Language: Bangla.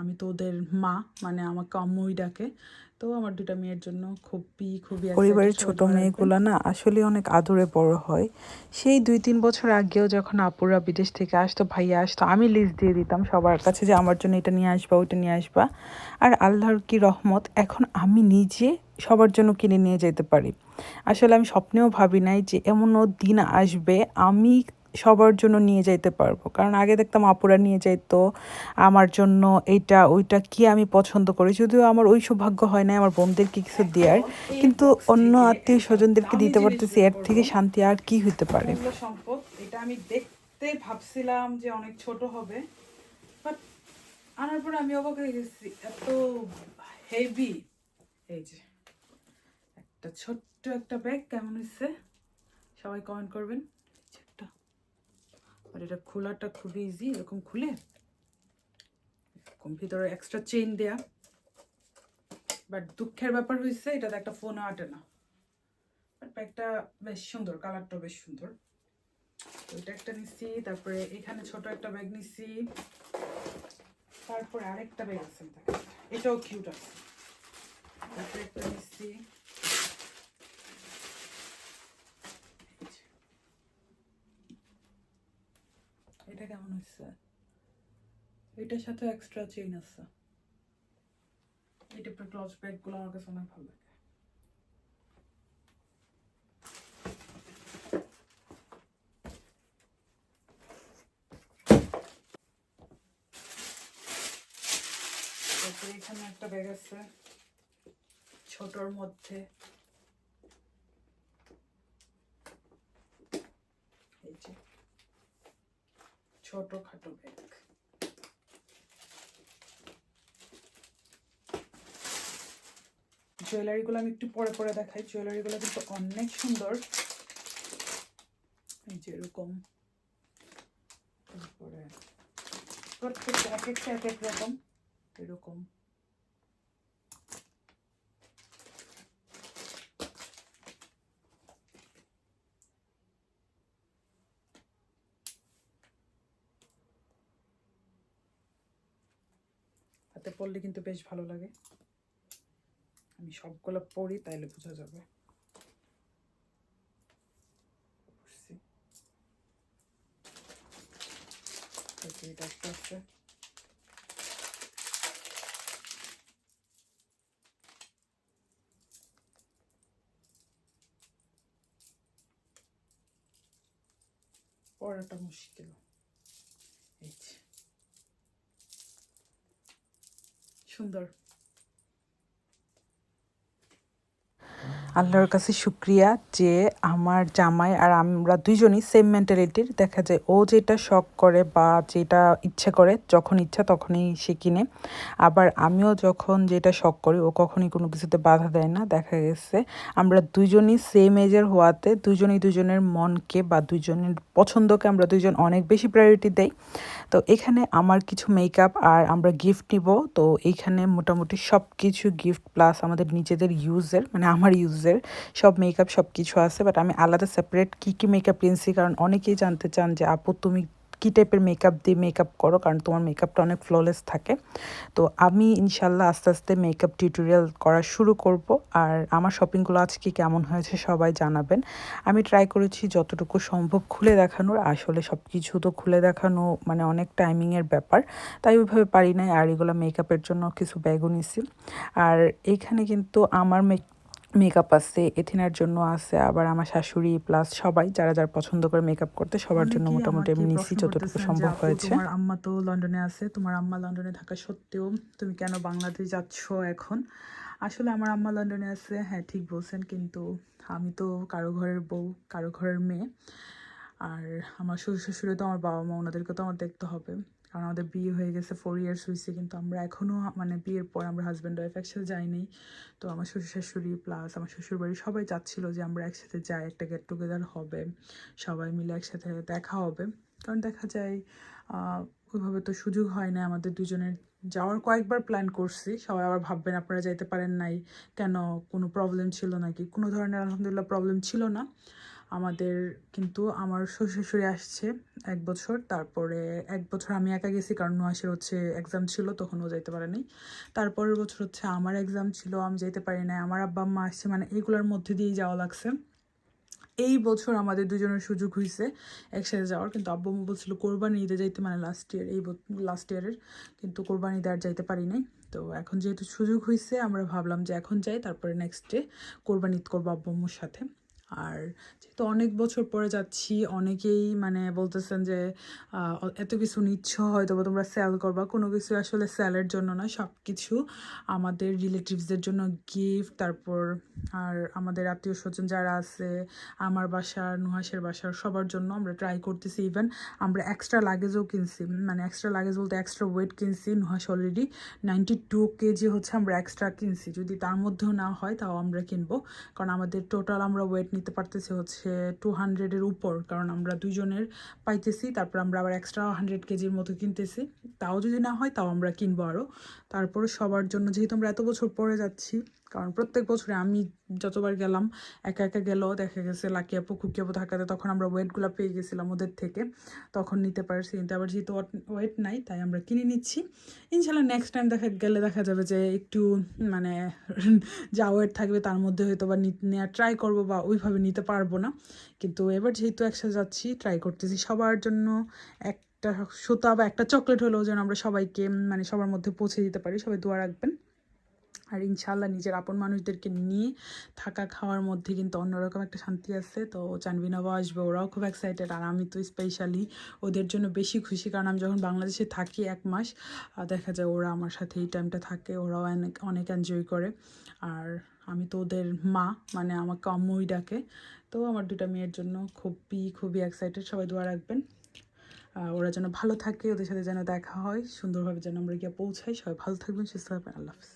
আমি তো ওদের মা মানে আমাকে আম্মুই ডাকে। তো আমার দুটা মেয়ের জন্য খুবই খুবই পরিবারের ছোট মেয়েগুলো না আসলে অনেক আদরে বড় হয়। সেই দুই তিন বছর আগেও যখন আপুরা বিদেশ থেকে আসতো ভাইয়া আসতো আমি লিস্ট দিয়ে দিতাম সবার কাছে যে আমার জন্য এটা নিয়ে আসবা ওইটা নিয়ে আসবা। আর আল্লাহর কি রহমত এখন আমি নিজে সবার জন্য কিনে নিয়ে যেতে পারি। আসলে আমি স্বপ্নেও ভাবি নাই যে এমনও দিন আসবে আমি সবার জন্য নিয়ে যাইতে পারব। কারণ আগে দেখতাম আপুরা নিয়ে যাইতো, আমার জন্য এইটা, ওইটা কি আমি পছন্দ করি। যদিও আমার ওই সৌভাগ্য হয় না আমার বোনদেরকে কিছু দেওয়ার কিন্তু অন্য আত্মীয় স্বজনদেরকে দিতে পারতেছি, এর থেকে শান্তি আর কি হইতে পারে? সম্পদ, এটা আমি দেখতে ভাবছিলাম যে অনেক ছোট হবে বাট আনার পরে আমি অবাক হয়ে গেছি, এত হেভি এই যে, একটা ছোট্ট একটা ব্যাগ কেমন হচ্ছে সবাই কমেন্ট করবেন। আর এটা খোলাটা খুবই ইজি এরকম খুলে এরকম ভিতরে এক্সট্রা চেইন দেয়া। বাট দুঃখের ব্যাপার হয়েছে এটাতে একটা ফোনও আটে না। বাট বেশ সুন্দর কালারটা বেশ সুন্দর। এটা একটা নিচ্ছি তারপরে এখানে ছোট একটা ব্যাগ নিচ্ছি তারপরে আরেকটা ব্যাগ আছে, এটাও কিউট আছে। তারপরে একটা নিচ্ছি এই যে। হচ্ছে এটার সাথে এক্সট্রা চেইন আছে। ক্লথ ব্যাগগুলো আমার কাছে অনেক ভালো লাগে। এখানে একটা ব্যাগ আছে। ছোটর মধ্যে। এই যে। ছোট খাটো ব্যাগ জুয়েলারিগুলো আমি একটু পরে পরে দেখাই। জুয়েলারিগুলো কিন্তু অনেক সুন্দর। এই যে এরকম তারপরে প্রত্যেকটা এক একটা এক এক রকম। এরকম। হাতে পরলে কিন্তু বেশ ভালো লাগে। আমি সবগুলো পড়ি, তাইলে বোঝা যাবে। পড়াটা মুশকিল। এই। সুন্দর। আল্লাহর কাছে শুক্রিয়া যে আমার জামাই আর আমরা দুইজনই সেম মেন্টালিটির দেখা যায় ও যেটা শখ করে বা যেটা ইচ্ছে করে, যখন ইচ্ছা তখনই সে কিনে। আবার আমিও যখন যেটা শখ করি, ও কখনই কোনো কিছুতে বাধা দেয় না। দেখা গেছে আমরা দুইজনই সেম এজের হওয়াতে দুইজনই দুজনের মনকে বা দুজনের পছন্দকে আমরা দুইজন অনেক বেশি প্রায়োরিটি দেই। তো এখানে আমার কিছু মেকআপ আর আমরা গিফট নিব। তো এইখানে মোটামুটি সব কিছু গিফট প্লাস আমাদের নিজেদের ইউজের মানে আমার ইউজের সব মেকআপ সব কিছু আছে বাট আমি আলাদা সেপারেট কী কী মেকআপ কিনছি কারণ অনেকেই জানতে চান যে, আপু, তুমি কী টাইপের মেকআপ দিয়ে মেকআপ করো? কারণ তোমার মেকআপটা অনেক ফ্ললেস থাকে। তো আমি ইনশাল্লাহ আস্তে আস্তে মেকআপ টিউটোরিয়াল করা শুরু করব, আর আমার শপিংগুলো আজকে কেমন হয়েছে সবাই জানাবেন। আমি ট্রাই করেছি যতটুকু সম্ভব খুলে দেখানোর, আসলে সব কিছু তো খুলে দেখানো মানে অনেক টাইমিংয়ের ব্যাপার, তাই ওইভাবে পারি নাই, আর এগুলো মেকআপের জন্য কিছু ব্যাগও নিছি। আর এইখানে কিন্তু আমার মেক মেকআপ আছে এথিনার জন্য আছে আবার আমার শাশুড়ি প্লাস সবাই যারা যারা পছন্দ করে মেকআপ করতে সবার জন্য মোটামুটি আমি প্রশ্ন যতটুকু সম্ভব হয়েছে। তোমার আম্মা তো লন্ডনে আছে তোমার আম্মা লন্ডনে থাকা সত্ত্বেও তুমি কেন বাংলাদেশ যাচ্ছ এখন? আসলে আমার আম্মা লন্ডনে আছে হ্যাঁ ঠিক বলছেন কিন্তু আমি তো কারও ঘরের বউ কারও ঘরের মেয়ে। আর আমার শ্বশুর শাশুড়ি তো আমার বাবা মা ওনাদেরকে তো আমার দেখতে হবে। কারণ আমাদের বিয়ে হয়ে গেছে ফোর ইয়ার্স হয়েছে কিন্তু আমরা এখনও মানে বিয়ের পর আমরা হাজব্যান্ড ওয়াইফ একসাথে যাইনি। তো আমার শ্বশুর শাশুড়ি প্লাস আমার শ্বশুর বাড়ি সবাই চাচ্ছিল যে আমরা একসাথে যাই, একটা গেট টুগেদার হবে, সবাই মিলে একসাথে দেখা হবে। কারণ দেখা যায় ওইভাবে তো সুযোগ হয় না, আমাদের দুজনের যাওয়ার কয়েকবার প্ল্যান করছি, সবাই আবার ভাববেন আপনারা যাইতে পারেন নাই, কেন কোনো প্রবলেম ছিল নাকি? কোনো ধরনের আলহামদুলিল্লাহ প্রবলেম ছিল না। আমাদের কিন্তু আমার শ্বশুর শাশুড়ি আসছে এক বছর। তারপরে এক বছর আমি একা গেছি কারণ নোয়াশের হচ্ছে এক্সাম ছিল, তখন ও যাইতে পারে নাই তারপরের বছর হচ্ছে আমার এক্সাম ছিল, আমি যেতে পারি নাই। আমার আব্বা, আম্মা আসছে মানে এগুলোর মধ্যে দিয়েই যাওয়া লাগছে। এই বছর আমাদের দুজনের সুযোগ হয়েছে একসাথে যাওয়ার। কিন্তু আব্বু আম্মু বলছিল কোরবানি ঈদে যাইতে মানে লাস্ট ইয়ার এই লাস্ট ইয়ারের কিন্তু কোরবানি ঈদে আর যাইতে পারি নাই। তো এখন যেহেতু সুযোগ হয়েছে আমরা ভাবলাম যে এখন যাই, তারপরে নেক্সট ডে কোরবানি ঈদ করব আব্বু আম্মুর সাথে। আর যেহেতু অনেক বছর পরে যাচ্ছি, অনেকেই মানে বলতেছেন যে এত কিছু নিচ্ছ হয়তো বা তোমরা সেল করবা। কোনো কিছু আসলে সেলের জন্য না সব কিছু আমাদের রিলেটিভসদের জন্য গিফট তারপর আর আমাদের আত্মীয় স্বজন যারা আছে, আমার বাসার নুহাসের বাসার সবার জন্য আমরা ট্রাই করতেছি ইভেন আমরা এক্সট্রা লাগেজও কিনছি মানে এক্সট্রা লাগেজ বলতে এক্সট্রা ওয়েট কিনছি Nuhash already ninety two KG হচ্ছে আমরা এক্সট্রা কিনছি। যদি তার মধ্যেও না হয়, তাও আমরা কিনবো। কারণ আমাদের টোটাল আমরা ওয়েট নিতে পারতেছি হচ্ছে টু হান্ড্রেডের উপর, কারণ আমরা দুইজনের পাইতেছি, তারপর আমরা আবার এক্সট্রা হান্ড্রেড কেজির মতো কিনতেছি। তাও যদি না হয়, তাও আমরা কিনবো আরও তারপরে সবার জন্য, যেহেতু আমরা এত বছর পরে যাচ্ছি কারণ প্রত্যেক বছরে আমি যতবার গেলাম, একা একা গেলেও দেখা গেছে, লাকি আপু, খুকি আপু থাকাতে তখন আমরা ওয়েটগুলো পেয়ে গেছিলাম ওদের থেকে। তখন নিতে পারছি কিন্তু আবার যেহেতু ওয়েট নাই, তাই আমরা কিনে নিচ্ছি। ইনশাল্লাহ নেক্সট টাইম দেখা, গেলে দেখা যাবে যে একটু মানে যা ওয়েট থাকবে তার মধ্যে হয়তো বা নি- নেওয়ার ট্রাই করব বা ওইভাবে নিতে পারব না। কিন্তু এবার যেহেতু একসাথে যাচ্ছি ট্রাই করতেছি। সবার জন্য একটা সুতা বা একটা চকলেট হলেও যেন আমরা সবাইকে মানে সবার মধ্যে পৌঁছে দিতে পারি, সবাই দোয়া রাখবেন। আর ইনশাল্লাহ নিজের আপন মানুষদেরকে নিয়ে থাকা খাওয়ার মধ্যে কিন্তু অন্যরকম একটা শান্তি আছে। তো চানবিনাবা আসবে, ওরাও খুব এক্সাইটেড আর আমি তো স্পেশালি ওদের জন্য বেশি খুশি কারণ আমি যখন বাংলাদেশে থাকি এক মাস দেখা যায় ওরা আমার সাথে এই টাইমটা থাকে, ওরাও অনেক অনেক এনজয় করে। আর আমি তো ওদের মা মানে আমাকে আম্মুই ডাকে। তো আমার দুটা মেয়ের জন্য খুবই খুবই এক্সাইটেড সবাই দোয়া রাখবেন। ওরা যেন ভালো থাকে, ওদের সাথে যেন দেখা হয়, সুন্দরভাবে যেন আমরা গিয়ে পৌঁছাই, সবাই ভালো থাকবেন, সুস্থ থাকবেন, আল্লাহ হাফিজ।